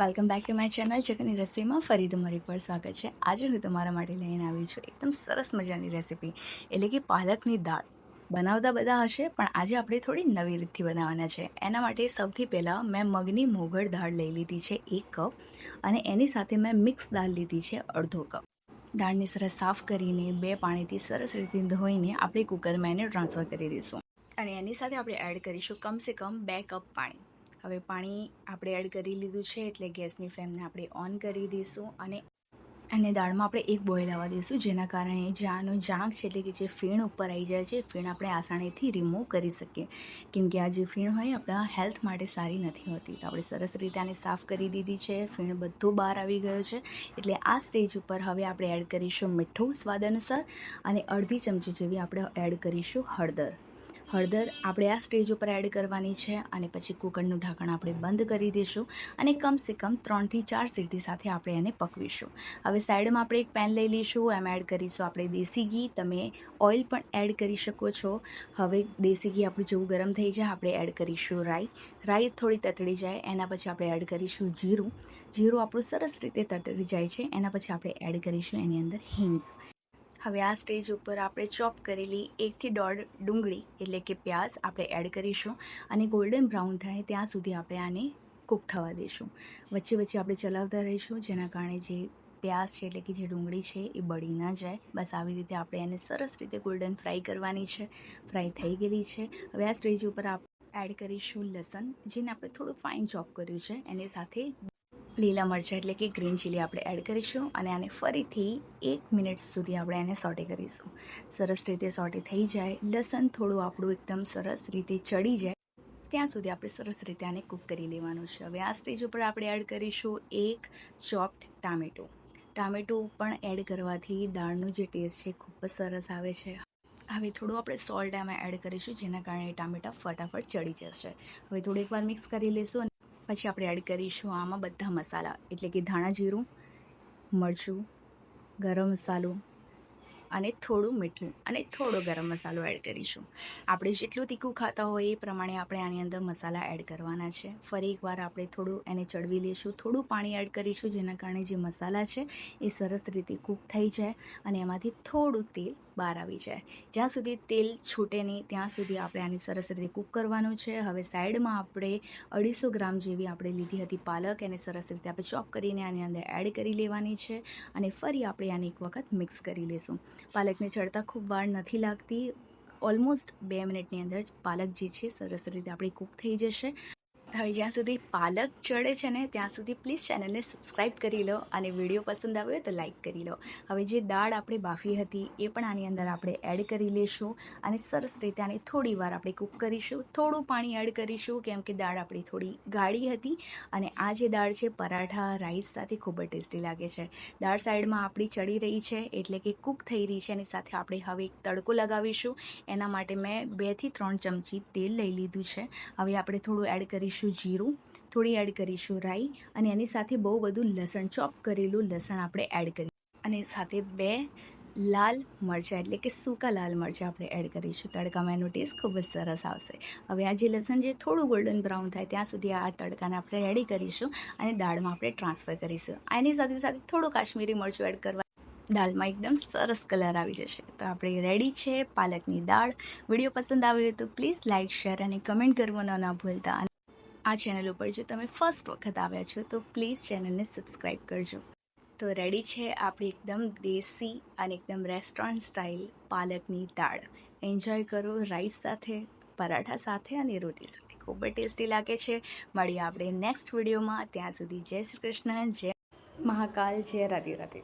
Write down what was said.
Welcome back to my channel ચિકનની રેસીપીમાં ફરી તમારી પર સ્વાગત છે. આજે હું તમારા માટે લઈને આવી છું એકદમ સરસ મજાની રેસીપી એટલે કે પાલકની દાળ. બનાવતા બધા હશે, પણ આજે આપણે થોડી નવી રીતથી બનાવવાના છે. એના માટે સૌથી પહેલાં મેં મગની મોગળ દાળ લઈ લીધી છે એક કપ, અને એની સાથે મેં મિક્સ દાળ લીધી છે અડધો કપ. દાળને સરસ સાફ કરીને બે પાણીથી સરસ રીતે ધોઈને આપણે કુકરમાં એને ટ્રાન્સફર કરી દઈશું. અને એની સાથે આપણે એડ કરીશું કમસે કમ બે કપ પાણી. હવે પાણી આપણે એડ કરી લીધું છે એટલે ગેસની ફ્લેમને આપણે ઓન કરી દઈશું અને અને દાળમાં આપણે એક બોઇલ આવવા દઈશું, જેના કારણે જે જાંક છે એટલે કે જે ફીણ ઉપર આવી જાય છે ફીણ આપણે આસાનીથી રિમૂવ કરી શકીએ. કેમ કે આ જે ફીણ હોય આપણા હેલ્થ માટે સારી નથી હોતી. તો આપણે સરસ રીતે આને સાફ કરી દીધી છે, ફીણ બધું બહાર આવી ગયો છે, એટલે આ સ્ટેજ ઉપર હવે આપણે એડ કરીશું મીઠું સ્વાદ અનુસાર અને અડધી ચમચી જેવી આપણે એડ કરીશું હળદર. હળદર આપણે આ સ્ટેજ ઉપર એડ કરવાની છે અને પછી કુકરનું ઢાંકણ આપણે બંધ કરી દઈશું અને કમસે કમ ત્રણથી ચાર સીટી સાથે આપણે એને પકવીશું. હવે સાઈડમાં આપણે એક પેન લઈ લઈશું, એમ એડ કરીશું આપણે દેશી ઘી. તમે ઓઇલ પણ એડ કરી શકો છો. હવે દેશી ઘી આપણું જેવું ગરમ થઈ જાય, આપણે એડ કરીશું રાઈ. રાઈ થોડી તતડી જાય, એના પછી આપણે એડ કરીશું જીરું. જીરું આપણું સરસ રીતે તતડી જાય છે, એના પછી આપણે એડ કરીશું એની અંદર હિંગ. હવે આ સ્ટેજ ઉપર આપણે ચોપ કરેલી એકથી દોઢ ડુંગળી એટલે કે પ્યાઝ આપણે એડ કરીશું અને ગોલ્ડન બ્રાઉન થાય ત્યાં સુધી આપણે આને કૂક થવા દઈશું વચ્ચે વચ્ચે આપણે ચલાવતા રહીશું, જેના કારણે જે પ્યાઝ છે એટલે કે જે ડુંગળી છે એ બળી ના જાય. બસ આવી રીતે આપણે એને સરસ રીતે ગોલ્ડન ફ્રાય કરવાની છે. ફ્રાય થઈ ગયેલી છે. હવે આ સ્ટેજ ઉપર આપણે એડ કરીશું લસણ, જેને આપણે થોડું ફાઇન ચોપ કર્યું છે. એની સાથે લીલા મરચાં એટલે કે ગ્રીન ચીલી આપણે એડ કરીશું અને આને ફરીથી એક મિનિટ સુધી આપણે એને સોટે કરીશું. સરસ રીતે સોટે થઈ જાય. લસણ થોડું આપણું એકદમ સરસ રીતે ચડી જાય. ત્યાં સુધી આપણે સરસ રીતે આને કૂક કરી લેવાનું છે. હવે આ સ્ટેજ ઉપર આપણે એડ કરીશું એક ચોપ્ડ ટામેટું. ટામેટું પણ એડ કરવાથી દાળનું જે ટેસ્ટ છે ખૂબ જ સરસ આવે છે. હવે થોડું આપણે સોલ્ટ એમાં એડ કરીશું જેના કારણે ટામેટા ફટાફટ ચડી જશે. હવે થોડું એકવાર મિક્સ કરી લઈશું પછી આપણે એડ કરીશું આમાં બધા મસાલા. એટલે કે ધાણા જીરું મરચું ગરમ મસાલો અને થોડું મીઠું અને થોડો ગરમ મસાલો એડ કરીશું. આપણે જેટલું તીખું ખાતા હોય એ પ્રમાણે આપણે આની અંદર મસાલા એડ કરવાના છે. ફરી એકવાર આપણે થોડું એને ચડવી લઈશું. થોડું પાણી એડ કરીશું જેના કારણે જે મસાલા છે એ સરસ રીતે કૂક થઈ જાય અને એમાંથી થોડું તેલ બહાર આવી જાય. જ્યાં સુધી તેલ છૂટે નહીં, ત્યાં સુધી આપણે આની સરસ રીતે કૂક કરવાનું છે. હવે સાઈડમાં આપણે અઢીસો ગ્રામ જેવી આપણે લીધી હતી પાલક. એને સરસ રીતે આપણે ચોપ કરીને આની અંદર એડ કરી લેવાની છે અને ફરી આપણે આને એક વખત મિક્સ કરી લઈશું પાલકને ચડતા ખૂબ વાર નથી લાગતી. ઓલમોસ્ટ બે મિનિટની અંદર જ પાલક જે છે. સરસ રીતે આપણી કૂક થઈ જશે. હવે જ્યાં સુધી પાલક ચડે છે ને, ત્યાં સુધી પ્લીઝ ચેનલને સબસ્ક્રાઈબ કરી લો અને વીડિયો પસંદ આવ્યો તો લાઈક કરી લો. હવે જે દાળ આપણે બાફી હતી, એ પણ આની અંદર આપણે એડ કરી લઈશું અને સરસ રીતે આને થોડી વાર આપણે કૂક કરીશું. થોડું પાણી એડ કરીશું, કેમ કે દાળ આપણી થોડી ગાળી હતી અને આ જે દાળ છે, પરાઠા રાઈસ સાથે ખૂબ જ ટેસ્ટી લાગે છે. દાળ સાઈડમાં આપણી ચડી રહી છે, એટલે કે કૂક થઈ રહી છે એની સાથે આપણે હવે એક તડકો લગાવીશું. એના માટે મેં બેથી ત્રણ ચમચી તેલ લઈ લીધું છે. હવે આપણે થોડું એડ કરીશું. કરીશું જીરું, થોડી એડ કરીશું રાઈ અને એની સાથે બહુ બધું લસણ, ચોપ કરેલું લસણ આપણે એડ કરી અને સાથે બે લાલ મરચાં, એટલે કે સૂકા લાલ મરચાં આપણે એડ કરીશું. તડકામાં એનો ટેસ્ટ ખૂબ જ સરસ આવશે. હવે આ જે લસણ જે થોડું ગોલ્ડન બ્રાઉન થાય, ત્યાં સુધી આ તડકાને આપણે રેડી કરીશું અને દાળમાં આપણે ટ્રાન્સફર કરીશું. આની સાથે સાથે થોડું કાશ્મીરી મરચું એડ કરવા દાળમાં એકદમ સરસ કલર આવી જશે. તો આપણે રેડી છે પાલકની દાળ. વીડિયો પસંદ આવ્યો તો પ્લીઝ લાઇક શેર અને કમેન્ટ કરવાનું ના ભૂલતા. આ ચેનલ ઉપર જો તમે ફર્સ્ટ વખત આવ્યા છો, તો પ્લીઝ ચેનલને સબસ્ક્રાઈબ કરજો. તો રેડી છે આપણી એકદમ દેશી અને એકદમ રેસ્ટોરન્ટ સ્ટાઇલ પાલકની દાળ. એન્જોય કરો રાઈસ સાથે, પરાઠા સાથે અને રોટી સાથે. ખૂબ જ ટેસ્ટી લાગે છે. મળીએ આપણે નેક્સ્ટ વિડીયોમાં ત્યાં સુધી જય શ્રી કૃષ્ણ, જય મહાકાલ, જય રાધે રાધે.